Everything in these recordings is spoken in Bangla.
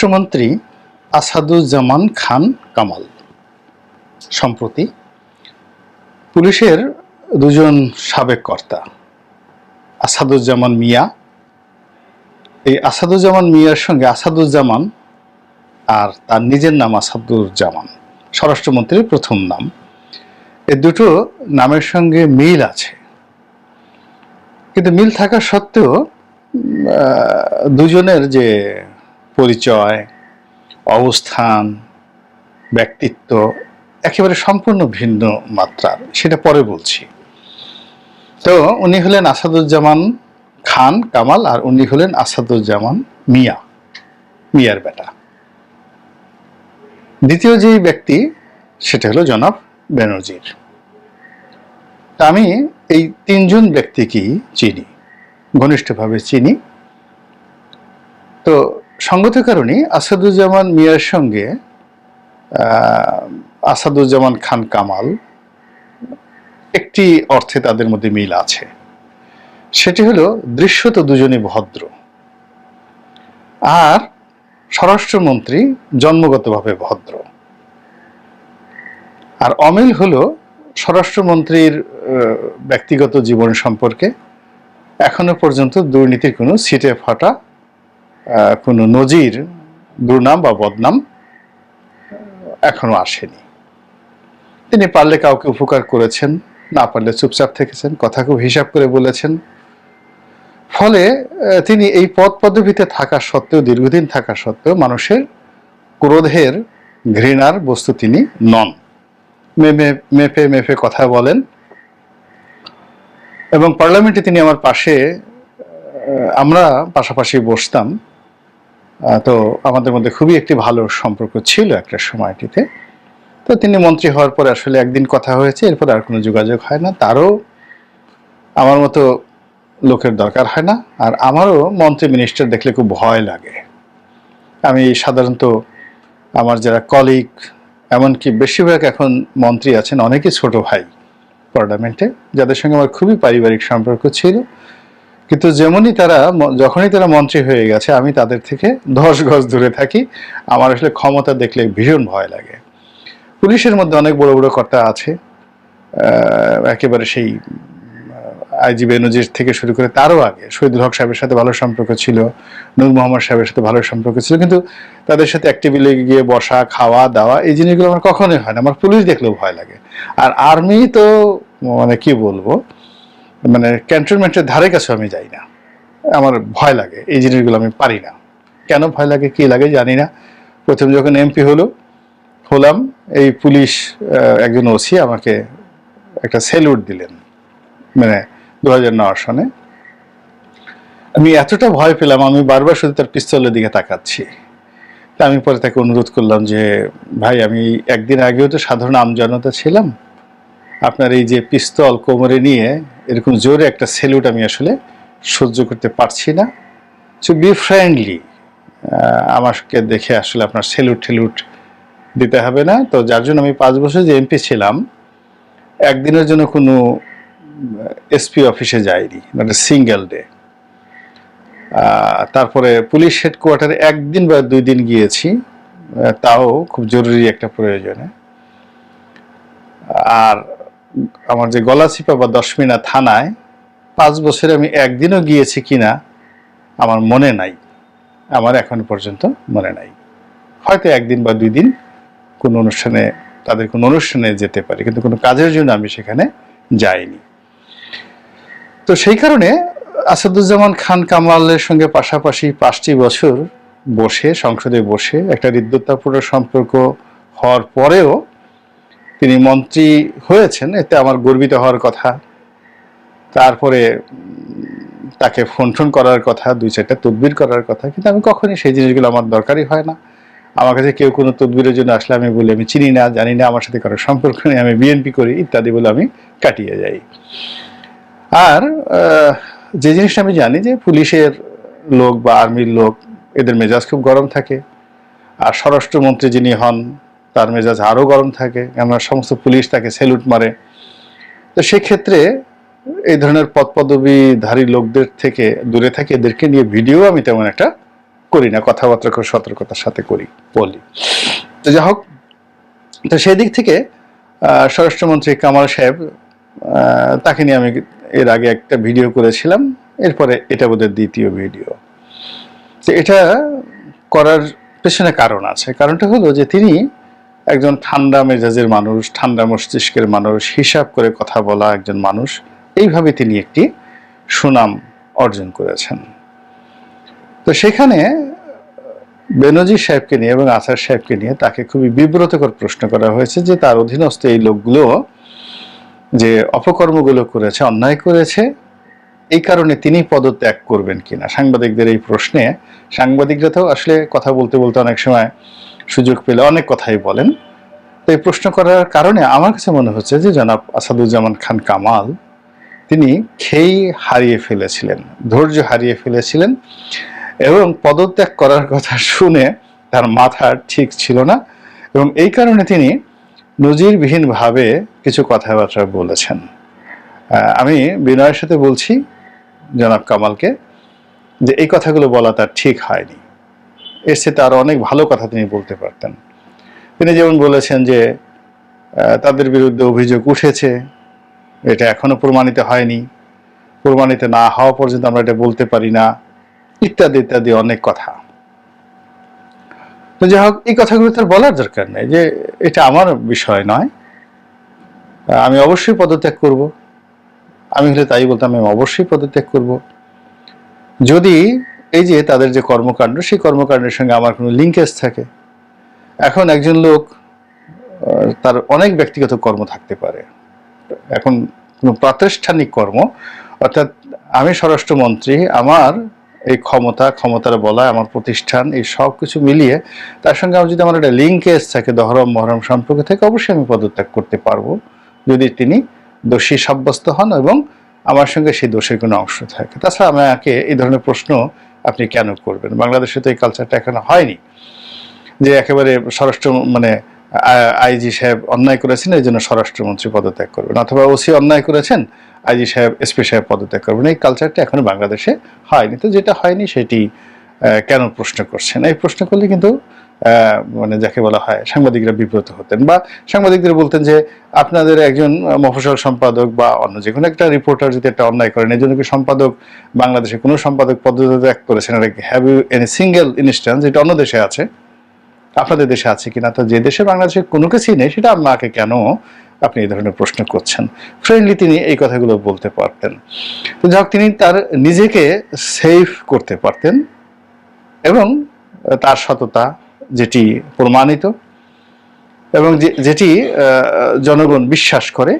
স্বরাষ্ট্রমন্ত্রী আসাদুজ্জামান খান কামাল। সম্প্রতি পুলিশের দুজন সাবেক কর্তা, আসাদুজ্জামান মিয়া। এই আসাদুজ্জামান মিয়ার সঙ্গে আসাদুজ্জামান আর তার নিজের নাম আসাদুজ্জামান, স্বরাষ্ট্রমন্ত্রীর প্রথম নাম। এ দুটো নামের সঙ্গে মিল আছে। কিন্তু মিল থাকা সত্ত্বেও দুজনের যে পরিচয়, অবস্থান, ব্যক্তিত্ব একেবারে সম্পূর্ণ ভিন্ন মাত্রার, সেটা পরে বলছি। তো উনি হলেন আসাদুজ্জামান খান কামাল আর উনি হলেন আসাদুজ্জামান মিয়া, মিয়ার বেটা। দ্বিতীয় যেই ব্যক্তি, সেটা হলো জনাব ব্যানার্জির আমি এই তিনজন ব্যক্তিকেই চিনি, ঘনিষ্ঠভাবে চিনি। তো সঙ্গত কারণে আসাদুজ্জামান মিয়ার সঙ্গে আসাদুজ্জামান খান কামাল, একটি অর্থে তাদের মধ্যে মিল আছে। সেটি হলো দৃশ্যত দুজনে ভদ্র। আর স্বরাষ্ট্রমন্ত্রী জন্মগতভাবে ভদ্র। আর অমিল হলো স্বরাষ্ট্রমন্ত্রীর ব্যক্তিগত জীবন সম্পর্কে এখনও পর্যন্ত দুর্নীতির কোনো সিটে ফাটা কোনো নজির, দুর্নাম বা বদনাম এখনও আসেনি। তিনি পারলে কাউকে উপকার করেছেন, না পারলে চুপচাপ থেকেছেন, কথা খুব হিসাব করে বলেছেন। ফলে তিনি এই পদ পদবিতে থাকা সত্ত্বেও, দীর্ঘদিন থাকা সত্ত্বেও মানুষের ক্রোধের ঘৃণার বস্তু তিনি নন। মেপে মেপে কথা বলেন। এবং পার্লামেন্টে তিনি আমার পাশে আমরা পাশাপাশি বসতাম। তো আমাদের মধ্যে খুবই একটি ভালো সম্পর্ক ছিল একটা সময়টিতে। তো তিনি মন্ত্রী হওয়ার পরে আসলে একদিন কথা হয়েছে, এরপর আর কোনো যোগাযোগ হয় না। তারও আমার মতো লোকের দরকার হয় না, আর আমারও মন্ত্রী মিনিস্টার দেখলে খুব ভয় লাগে। আমি সাধারণত আমার যারা কলিগ এমনকি বেশিরভাগ এখন মন্ত্রী আছেন, অনেকেই ছোট ভাই পার্লামেন্টে, যাদের সঙ্গে আমার খুবই পারিবারিক সম্পর্ক ছিল। কিন্তু যেমনই তারা যখনই তারা মন্ত্রী হয়ে গেছে, আমি তাদের থেকে দশ গজ দূরে থাকি। আমার আসলে ক্ষমতা দেখলে ভীষণ ভয় লাগে। পুলিশের মধ্যে অনেক বড় বড় কর্তা আছে। একেবারে সেই আইজি বেনজির থেকে শুরু করে তারও আগে। শহীদুল হক সাহেবের সাথে ভালো সম্পর্ক ছিল, নূর মোহাম্মদ সাহেবের সাথে ভালো সম্পর্ক ছিল। কিন্তু তাদের সাথে এক টেবিলে গিয়ে বসা, খাওয়া, দাওয়া, এই জিনিসগুলো আমার কখনোই হয় না। আমার পুলিশ দেখলেও ভয় লাগে। আর আর্মি তো মানে কি বলব? মানে ক্যান্টনমেন্টের ধারে কাছে আমি যাই না। আমার ভয় লাগে, এই জিনিসগুলো আমি পারি না। কেন ভয় লাগে, কি লাগে জানি না। প্রথম যখন এমপি হলো, হলাম, এই পুলিশ একজন ওসি আমাকে একটা সেলুট দিলেন। মানে দু হাজার নয় সনে। আমি এতটা ভয় পেলাম, আমি বারবার শুধু তার পিস্তলের দিকে তাকাচ্ছি। তা আমি পরে তাকে অনুরোধ করলাম যে, ভাই, আমি একদিন আগেও তো সাধারণ আমজনতা ছিলাম আপনার এই যে পিস্তল কোমরে নিয়ে এরকম জোরে একটা সেলুট আমি আসলে সহ্য করতে পারছি না। সো বি ফ্রেন্ডলি আমাকে দেখে আসলে আপনার সেলুট ঠেলুট দিতে হবে না। তো যার জন্য আমি পাঁচ বছর যে এমপি ছিলাম, একদিনের জন্য কোনো এসপি অফিসে যাইনি মানে সিঙ্গেল ডে তারপরে পুলিশ হেডকোয়ার্টারে একদিন বা দুই দিন গিয়েছি তাও খুব জরুরি একটা প্রয়োজনে। আর আমার যে গলাচিপা বা দশমিনা থানায় পাঁচ বছরে আমি একদিনও গিয়েছি কিনা আমার মনে নাই। আমার এখনও পর্যন্ত মনে নাই। হয়তো একদিন বা দুই দিন কোনো অনুষ্ঠানে, তাদের কোনো অনুষ্ঠানে যেতে পারি, কিন্তু কোনো কাজের জন্য আমি সেখানে যাইনি। তো সেই কারণে আসাদুজ্জামান খান কামালের সঙ্গে পাশাপাশি পাঁচটি বছর বসে, সংসদে বসে একটা হৃদ্যতাপূর্ণ সম্পর্ক হওয়ার পরেও তিনি মন্ত্রী হয়েছেন, এতে আমার গর্বিত হওয়ার কথা। তারপরে তাকে ফোন টোন করার কথা, দুই চারটা তদবির করার কথা, কিন্তু আমি কখনই সেই জিনিসগুলো আমার দরকারই হয় না। আমার কাছে কেউ কোনো তদবিরের জন্য আসলে আমি বলি, আমি চিনি না, জানি না, আমার সাথে কারও সম্পর্ক নেই, আমি বিএনপি করি, ইত্যাদি বলে আমি কাটিয়ে যাই। আর যে জিনিসটা আমি জানি যে পুলিশের লোক বা আর্মির লোক, এদের মেজাজ খুব গরম থাকে। আর স্বরাষ্ট্রমন্ত্রী যিনি হন তার মেজাজ আরও গরম থাকে কেননা সমস্ত পুলিশ তাকে স্যালুট মারে। তো সেক্ষেত্রে এই ধরনের পদপদবীধারী লোকদের থেকে দূরে থাকে, এদেরকে নিয়ে ভিডিও আমি তেমন একটা করি না, কথাবার্তা খুব সতর্কতার সাথে করি, বলি। তো যাই হোক, তো সেই দিক থেকে স্বরাষ্ট্রমন্ত্রী কামাল সাহেব তাকে নিয়ে আমি এর আগে একটা ভিডিও করেছিলাম, এরপরে এটা বোধহয় দ্বিতীয় ভিডিও তো এটা করার পেছনে কারণ আছে, কারণটা হলো যে তিনি একজন ঠান্ডা মেজাজের মানুষ, ঠান্ডা মস্তিষ্কের মানুষ, হিসাব করে কথা বলা একজন মানুষ, এইভাবে তিনি একটি সুনাম অর্জন করেছেন। তো সেখানে বেনজি সাহেবকে নিয়ে এবং আসার সাহেবকে নিয়ে তাকে খুবই বিব্রতকর প্রশ্ন করা হয়েছে যে তার অধীনস্থ এই লোকগুলো যে অপকর্মগুলো করেছে, অন্যায় করেছে, এই কারণে তিনি পদত্যাগ করবেন কিনা? সাংবাদিকদের এই প্রশ্নে, সাংবাদিকরা তো আসলে কথা বলতে বলতে অনেক সময় সুযোগ পেলে অনেক কথাই বলেন। তো এই প্রশ্ন করার কারণে আমার কাছে মনে হচ্ছে যে জনাব আসাদুজ্জামান খান কামাল, তিনি খেই হারিয়ে ফেলেছিলেন, ধৈর্য হারিয়ে ফেলেছিলেন এবং পদত্যাগ করার কথা শুনে তার মাথা ঠিক ছিল না এবং এই কারণে তিনি নজিরবিহীনভাবে কিছু কথাবার্তা বলেছেন। আমি বিনয়ের সাথে বলছি জনাব কামালকে যে এই কথাগুলো বলা তার ঠিক হয়নি। এর সাথে আরও অনেক ভালো কথা তিনি বলতে পারতেন। তিনি যেমন বলেছেন যে তাদের বিরুদ্ধে অভিযোগ উঠেছে, এটা এখনও প্রমাণিত হয়নি। প্রমাণিত না হওয়া পর্যন্ত আমরা এটা বলতে পারি না, ইত্যাদি ইত্যাদি অনেক কথা। তো যাই হোক, এই কথাগুলো তার বলার দরকার নেই যে, এটা আমার বিষয় নয়। আমি অবশ্যই পদত্যাগ করব। আমি হলে তাই বলতাম, আমি অবশ্যই পদত্যাগ করব। যদি এই যে তাদের যে কর্মকাণ্ড, সেই কর্মকাণ্ডের সঙ্গে আমার কোনো লিঙ্কেজ থাকে। এখন একজন লোক তার অনেক ব্যক্তিগত কর্ম থাকতে পারে। এখন কোনো প্রাতিষ্ঠানিক কর্ম, অর্থাৎ আমি স্বরাষ্ট্রমন্ত্রী, আমার এই ক্ষমতা, ক্ষমতার বলা আমার প্রতিষ্ঠান, এই সব কিছু মিলিয়ে তার সঙ্গে আমার যদি আমার একটা লিঙ্কেজ থাকে দহরম মহরম সম্পর্কে থেকে, অবশ্যই আমি পদত্যাগ করতে পারব। যদি তিনি দোষী সাব্যস্ত হন এবং আমার সঙ্গে সেই দোষের কোনো অংশ থাকে। তাছাড়া আমাকে এই ধরনের প্রশ্ন আপনি কেন করবেন? বাংলাদেশে তো এই কালচারটা এখনও হয়নি। যে একেবারে স্বরাষ্ট্র মানে আইজি সাহেব অন্যায় করেছেন, এই জন্য স্বরাষ্ট্রমন্ত্রী পদত্যাগ করবেন। অথবা ওসি অন্যায় করেছেন, আইজি সাহেব, এসপি সাহেব পদত্যাগ করবেন। এই কালচারটা এখনও বাংলাদেশে হয়নি। তো যেটা হয়নি, সেটি কেন প্রশ্ন করছেন? এই প্রশ্ন করলে কিন্তু মানে যাকে বলা হয় সাংবাদিকরা বিব্রত হতেন বা সাংবাদিকদের বলতেন যে আপনাদের একজন আহ, মফস্বল সম্পাদক বা অন্য যে কোনো একটা রিপোর্টার যদি একটা অন্যায় করেন এই জন্য কি সম্পাদক বাংলাদেশে কোনো সম্পাদক পদত্যাগ করেছেন? Have you any single instance যেটা অন্য দেশে আছে আপনাদের দেশে আছে কিনা? তো যে দেশে বাংলাদেশে কোনো কিছুই নেই সেটা আপনাকে কেন আপনি এই ধরনের প্রশ্ন করছেন? ফ্রেন্ডলি তিনি এই কথাগুলো বলতে পারতেন। তো যাক তিনি তার নিজেকে সেফ করতে পারতেন এবং তার সততা যেটি প্রমাণিত এবং যেটি জনগণ বিশ্বাস করে,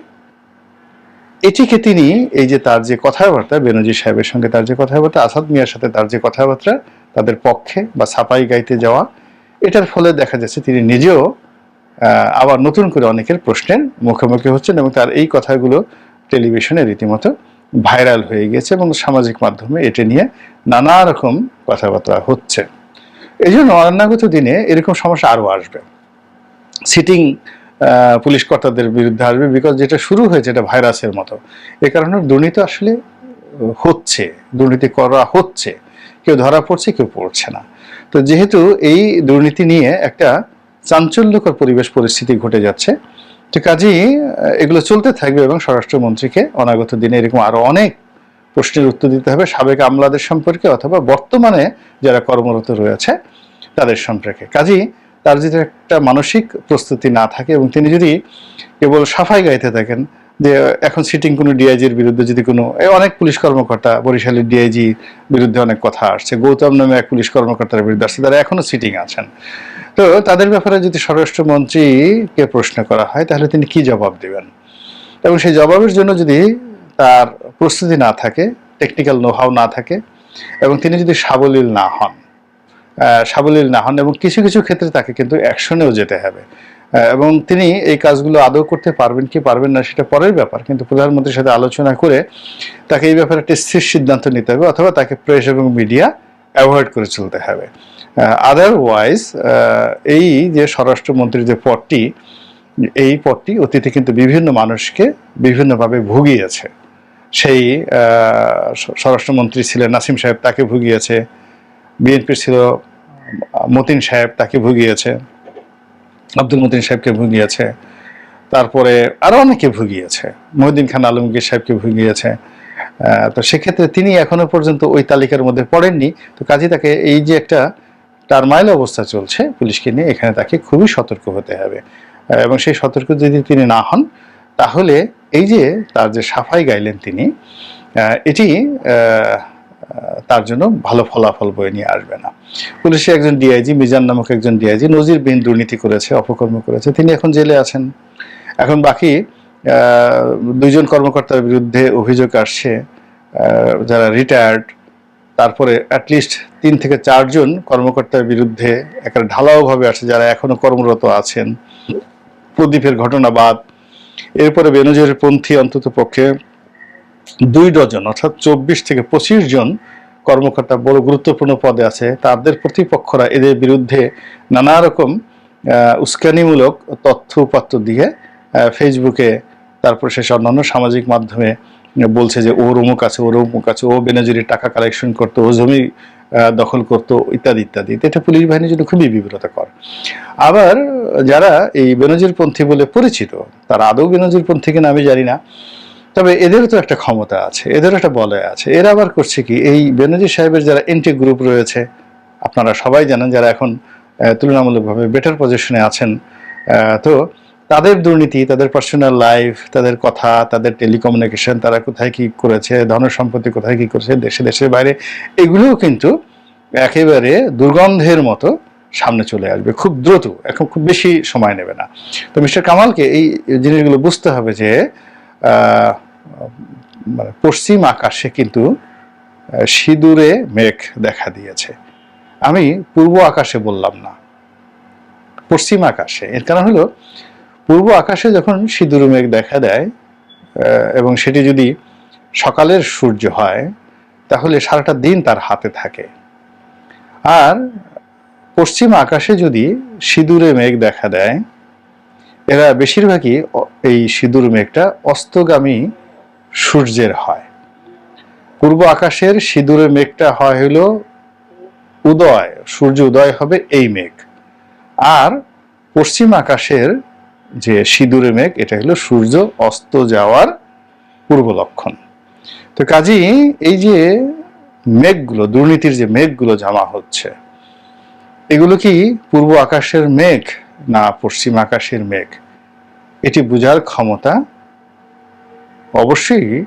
এটিকে তিনি এই যে তার যে কথাবার্তা, বেনজির সাহেবের সঙ্গে তার যে কথাবার্তা, আসাদ মিয়ার সাথে তার যে কথাবার্তা, তাদের পক্ষে বা ছাপাই গাইতে যাওয়া, এটার ফলে দেখা যাচ্ছে তিনি নিজেও আবার নতুন করে অনেকের প্রশ্নের মুখোমুখি হচ্ছেন এবং তার এই কথাগুলো টেলিভিশনে রীতিমতো ভাইরাল হয়ে গেছে এবং সামাজিক মাধ্যমে এটা নিয়ে নানা রকম কথাবার্তা হচ্ছে। এই জন্য অনাগত দিনে এরকম সমস্যা আরও আসবে। সিটিং পুলিশ কর্তাদের বিরুদ্ধে আসবে বিকজ যেটা শুরু হয়েছে এটা ভাইরাসের মতো। এ কারণে দুর্নীতি আসলে হচ্ছে, দুর্নীতি করা হচ্ছে। কেউ ধরা পড়ছে, কেউ পড়ছে না। তো যেহেতু এই দুর্নীতি নিয়ে একটা চাঞ্চল্যকর পরিবেশ পরিস্থিতি ঘটে যাচ্ছে, তো কাজেই এগুলো চলতে থাকবে এবং স্বরাষ্ট্রমন্ত্রীকে অনাগত দিনে এরকম আরও অনেক প্রশ্নের উত্তর দিতে হবে সাবেক আমলাদের সম্পর্কে অথবা বর্তমানে যারা কর্মরত রয়েছে তাদের সম্পর্কে। কাজেই তার যদি একটা মানসিক প্রস্তুতি না থাকে এবং তিনি যদি কেবল সাফাই গাইতে থাকেন যে এখন সিটিং কোনো ডিআইজির বিরুদ্ধে যদি কোনো অনেক পুলিশ কর্মকর্তা, বরিশালের ডিআইজি বিরুদ্ধে অনেক কথা আসছে, গৌতম নামে এক পুলিশ কর্মকর্তার বিরুদ্ধে আসছে, তারা এখনও সিটিং আছেন। তো তাদের ব্যাপারে যদি স্বরাষ্ট্রমন্ত্রীকে প্রশ্ন করা হয়, তাহলে তিনি কি জবাব দেবেন? এবং সেই জবাবের জন্য যদি তার প্রস্তুতি না থাকে টেকনিক্যাল নোহাও না থাকে, এবং তিনি যদি সাবলীল না হন সাবলীল না হন এবং কিছু কিছু ক্ষেত্রে তাকে কিন্তু অ্যাকশনেও যেতে হবে। এবং তিনি এই কাজগুলো আদৌ করতে পারবেন কি পারবেন না সেটা পরের ব্যাপার, কিন্তু প্রধানমন্ত্রীর সাথে আলোচনা করে তাকে এই ব্যাপারে একটা স্থির সিদ্ধান্ত নিতে হবে অথবা তাকে প্রেস এবং মিডিয়া অ্যাভয়েড করে চলতে হবে। আদারওয়াইজ এই যে স্বরাষ্ট্রমন্ত্রীর যে পদটি, এই পদটি অতীতে কিন্তু বিভিন্ন মানুষকে বিভিন্নভাবে ভুগিয়েছে। সেই স্বরাষ্ট্রমন্ত্রী ছিলেন, নাসিম সাহেব তাকে ভুগিয়েছে। বিএনপির ছিল মতিন সাহেব তাকে ভুগিয়েছে, আব্দুল মতিন সাহেবকে ভুগিয়েছে। তারপরে আরও অনেকে ভুগিয়েছে, মহিউদ্দিন খান আলমগীর সাহেবকে ভুগিয়েছে। তো সেক্ষেত্রে তিনি এখনও পর্যন্ত ওই তালিকার মধ্যে পড়েননি। তো কাজে তাকে এই যে একটা টারমাইল অবস্থা চলছে পুলিশকে নিয়ে, এখানে তাকে খুবই সতর্ক হতে হবে। এবং সেই সতর্ক যদি তিনি না হন, তাহলে এই যে তার যে সাফাই গাইলেন তিনি এটি তার জন্য ভালো ফলাফল বয়ে নিয়ে আসবে না। পুলিশে একজন ডিআইজি মিজান নামক একজন ডিআইজি নজিরবিহীন দুর্নীতি করেছে, অপকর্ম করেছে। তিনি এখন জেলে আছেন। এখন বাকি দুইজন কর্মকর্তার বিরুদ্ধে অভিযোগ আসছে যারা রিটায়ার্ড তারপরে অ্যাটলিস্ট তিন থেকে চারজন কর্মকর্তার বিরুদ্ধে একটা ঢালাওভাবে আসছে, যারা এখনও কর্মরত আছেন। প্রদীপের ঘটনা বাদ এরপরে বেনজিরের পন্থী অন্তত পক্ষে দুই ডজন, অর্থাৎ চব্বিশ থেকে পঁচিশ জন কর্মকর্তা বড় গুরুত্বপূর্ণ পদে আছে। তাদের প্রতিপক্ষরা এদের বিরুদ্ধে নানা রকম উস্কানিমূলক তথ্য উপাত্ত দিয়ে ফেসবুকে, তারপর শেষ অন্যান্য সামাজিক মাধ্যমে বলছে যে, ওর অমুক আছে, ওর অমুক আছে, ও বেনজিরির টাকা কালেকশন করতো, ও জমি দখল করতো, ইত্যাদি ইত্যাদি। এটা পুলিশ বাহিনীর জন্য খুবই বিব্রতকর। আবার যারা এই বেনজির পন্থী বলে পরিচিত, তারা আদৌ বেনজির পন্থী কিনা আমি জানি না। তবে এদেরও তো একটা ক্ষমতা আছে, এদেরও একটা বলয় আছে। এরা আবার করছে কি, এই বেনজির সাহেবের যারা এন্টি গ্রুপ রয়েছে, আপনারা সবাই জানেন যারা এখন তুলনামূলকভাবে বেটার পজিশনে আছেন তো তাদের দুর্নীতি, তাদের পার্সোনাল লাইফ তাদের কথা, তাদের টেলিকমিউনিকেশন তারা কোথায় কি করেছে, ধন সম্পত্তি কোথায় কি করেছে, দেশে, দেশের বাইরে, এগুলোও কিন্তু একেবারে দুর্গন্ধের মতো সামনে চলে আসবে। খুব দ্রুত, এখন খুব বেশি সময় নেবে না। তো মিস্টার কামালকে এই জিনিসগুলো বুঝতে হবে যে মানে পশ্চিম আকাশে কিন্তু সিঁদুরে মেঘ দেখা দিয়েছে। আমি পূর্ব আকাশে বললাম না। পশ্চিম আকাশে। এর কারণ হলো পূর্ব আকাশে যখন সিঁদুর মেঘ দেখা দেয় এবং সেটি যদি সকালের সূর্য হয়, তাহলে সারাটা দিন তার হাতে থাকে। আর পশ্চিম আকাশে যদি সিঁদুরে মেঘ দেখা দেয়, এরা বেশিরভাগই এই সিঁদুর মেঘটা অস্তগামী সূর্যের হয়। পূর্ব আকাশের সিঁদুরে মেঘটা হয় হলো উদয়, সূর্য উদয় হবে এই মেঘ। আর পশ্চিম আকাশের যে সিঁদুরে মেঘ, এটা হলো সূর্য অস্ত যাওয়ার পূর্ব লক্ষণ। তো কাজেই এই যে মেঘগুলো, দুর্নীতির যে মেঘগুলো জমা হচ্ছে, এগুলো কি পূর্ব আকাশের মেঘ না পশ্চিম আকাশের মেঘ? এটি বোঝার ক্ষমতা অবশ্যই